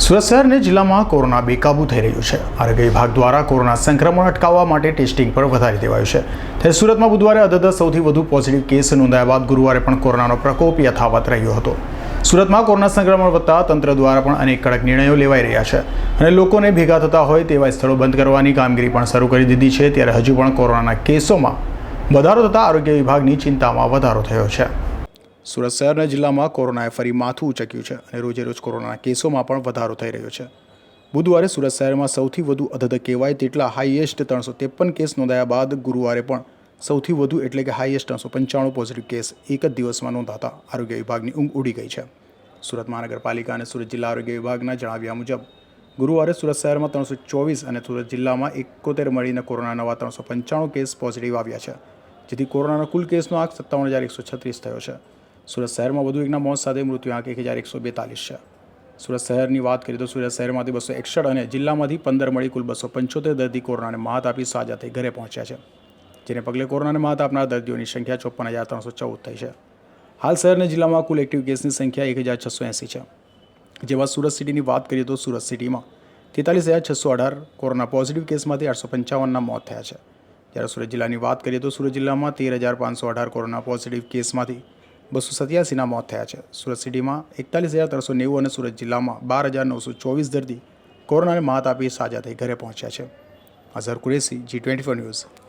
સુરત શહેર અને જિલ્લામાં કોરોના બેકાબુ થઈ રહ્યું છે. આરોગ્ય વિભાગ દ્વારા કોરોના સંક્રમણ અટકાવવા માટે ટેસ્ટિંગ પર વધારી દેવાયું છે. ત્યારે સુરતમાં બુધવારે અદદ સૌથી વધુ પોઝિટિવ કેસ નોંધાયા બાદ ગુરુવારે પણ કોરોનાનો પ્રકોપ યથાવત રહ્યો હતો. સુરતમાં કોરોના સંક્રમણ વધતા તંત્ર દ્વારા પણ અનેક કડક નિર્ણયો લેવાઈ રહ્યા છે અને લોકોને ભેગા થતા હોય તેવા સ્થળો બંધ કરવાની કામગીરી પણ શરૂ કરી દીધી છે. ત્યારે હજુ પણ કોરોનાના કેસોમાં વધારો થતાં આરોગ્ય વિભાગની ચિંતામાં વધારો થયો છે. સુરત શહેરના જિલ્લામાં કોરોનાએ ફરી માથું ઉચક્યું છે અને રોજે રોજ કોરોનાના કેસોમાં પણ વધારો થઈ રહ્યો છે. બુધવારે સુરત શહેરમાં સૌથી વધુ અધધ કહેવાય તેટલા હાઈએસ્ટ ત્રણસો ત્રેપન કેસ નોંધાયા બાદ ગુરુવારે પણ સૌથી વધુ એટલે કે હાઈએસ્ટ ત્રણસો પંચાણું પોઝિટિવ કેસ એક જ દિવસમાં નોંધાતા આરોગ્ય વિભાગની ઊંઘ ઉડી ગઈ છે. સુરત મહાનગરપાલિકા અને સુરત જિલ્લા આરોગ્ય વિભાગના જણાવ્યા મુજબ, ગુરુવારે સુરત શહેરમાં ત્રણસો ચોવીસ અને સુરત જિલ્લામાં એકોતેર મળીને કોરોના નવા ત્રણસો પંચાણું કેસ પોઝિટિવ આવ્યા છે, જેથી કોરોનાના કુલ કેસનો આંક સત્તાવન હજાર એકસો છત્રીસ થયો છે. સુરત શહેરમાં વધુ એકના મોત સાથે મૃત્યુ આંક એક હજાર એકસો બેતાલીસ છે. સુરત શહેરની વાત કરીએ તો સુરત શહેરમાંથી બસો એકસઠ અને જિલ્લામાંથી પંદર મળી કુલ બસો પંચોતેર દર્દી કોરોનાને માત આપી સાજા થઈ ઘરે પહોંચ્યા છે, જેને પગલે કોરોનાને માત આપનાર દર્દીઓની સંખ્યા ચોપન હજાર ત્રણસો ચૌદ થઈ છે. હાલ શહેર અને જિલ્લામાં કુલ એક્ટિવ કેસની સંખ્યા એક હજાર છસો એંસી છે. જેમાં સુરત સિટીની વાત કરીએ તો સુરત સિટીમાં તેતાલીસ હજાર છસો અઢાર કોરોના પોઝિટિવ કેસમાંથી આઠસો પંચાવનના મોત થયા છે. જ્યારે સુરત જિલ્લાની વાત કરીએ તો સુરત જિલ્લામાં તેર હજાર પાંચસો અઢાર કોરોના પોઝિટિવ કેસમાંથી બસો સત્યાસીના મોત થયા છે. સુરત સિટીમાં એકતાલીસ હજાર ત્રણસો નેવું અને સુરત જિલ્લામાં બાર હજાર નવસો ચોવીસ દર્દી કોરોનાને માત આપી સાજા થઈ ઘરે પહોંચ્યા છે. Azhar Qureshi G twenty four news.